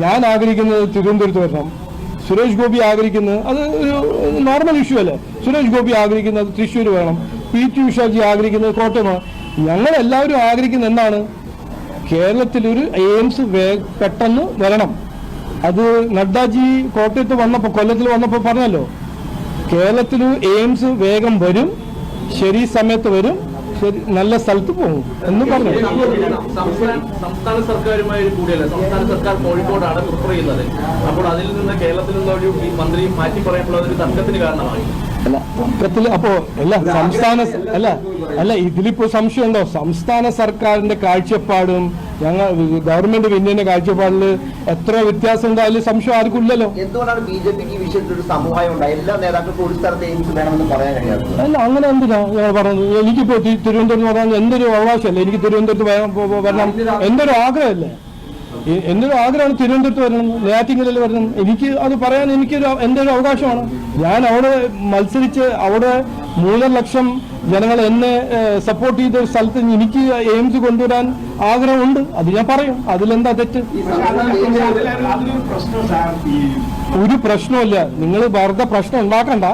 ഞാൻ ആഗ്രഹിക്കുന്നത് തിരുവനന്തപുരത്ത് വരണം സുരേഷ് ഗോപി ആഗ്രഹിക്കുന്നത് അത് ഒരു നോർമൽ ഇഷ്യൂ അല്ലേ? സുരേഷ് ഗോപി ആഗ്രഹിക്കുന്നത് തൃശ്ശൂർ വേണം. പി ടി ഉഷാജി ആഗ്രഹിക്കുന്നത് കോട്ടയമാണ്. ഞങ്ങൾ എല്ലാവരും ആഗ്രഹിക്കുന്നത് എന്താണ്? കേരളത്തിലൊരു എയിംസ് പെട്ടെന്ന് വരണം. അത് നഡ്ഡാജി കോട്ടയത്ത് വന്നപ്പോൾ കൊല്ലത്തിൽ വന്നപ്പോൾ പറഞ്ഞല്ലോ. കേരളത്തിൽ എയിംസ് വേഗം വരും. ശരി സമയത്ത് വരും. ശരി നല്ല സ്ഥലത്ത് പോകും എന്ന് പറഞ്ഞു സംസ്ഥാന സംസ്ഥാന സർക്കാരുമായി ഒരു കൂടിയല്ല സംസ്ഥാന സർക്കാർ കോഴിക്കോടാണ് പ്രിഫർ ചെയ്യുന്നത്. അപ്പോൾ അതിൽ നിന്ന് കേരളത്തിൽ നിന്ന് ഒരു മന്ത്രി മാറ്റി പറയുമ്പോൾ അതൊരു തർക്കത്തിന് കാരണമായി. അല്ല തർക്കത്തിൽ അപ്പോ അല്ല സംസ്ഥാന അല്ല അല്ല ഇതിലിപ്പോ സംശയം ഉണ്ടോ? സംസ്ഥാന സർക്കാരിന്റെ കാഴ്ചപ്പാടും ഞങ്ങൾ ഗവൺമെന്റ് പിന്നിന്റെ കാഴ്ചപ്പാടിൽ എത്ര വ്യത്യാസം ഉണ്ടായാലും അതിൽ സംശയം ആർക്കും ഇല്ലല്ലോ. എന്തുകൊണ്ടാണ് ബി ജെ പിക്ക് ഈ വിഷയത്തിൽ ഒരു സമൂഹം ഉണ്ടായി എല്ലാ നേതാക്കൾക്കും ഒരു സ്ഥലത്ത് എയിംസ് വേണമെന്ന് പറയാൻ കഴിയാത്തത്? അല്ല അങ്ങനെ എന്തിനാ? ഞാൻ പറഞ്ഞത് എനിക്കിപ്പോ തിരുവനന്തപുരത്ത് നോക്കാൻ എന്തൊരു അവകാശമല്ലേ എനിക്ക് തിരുവനന്തപുരത്ത് വരണം. എന്തൊരു ആഗ്രഹമല്ലേ? എന്തൊരു ആഗ്രഹമാണ് തിരുവനന്തപുരത്ത് വരണം നെയ്യാറ്റിങ്കലിൽ വരണം? എനിക്ക് അത് പറയാൻ എനിക്കൊരു എന്റെ ഒരു അവകാശമാണ്? ഞാൻ അവിടെ മത്സരിച്ച് അവിടെ മൂന്നര ലക്ഷം ജനങ്ങൾ എന്നെ സപ്പോർട്ട് ചെയ്ത ഒരു സ്ഥലത്ത് എനിക്ക് എയിംസ് കൊണ്ടുവരാൻ ആഗ്രഹമുണ്ട്. അത് ഞാൻ പറയും. അതിലെന്താ തെറ്റ്? ഒരു പ്രശ്നമില്ല നിങ്ങൾ വെറുതെ പ്രശ്നം ഉണ്ടാക്കണ്ട.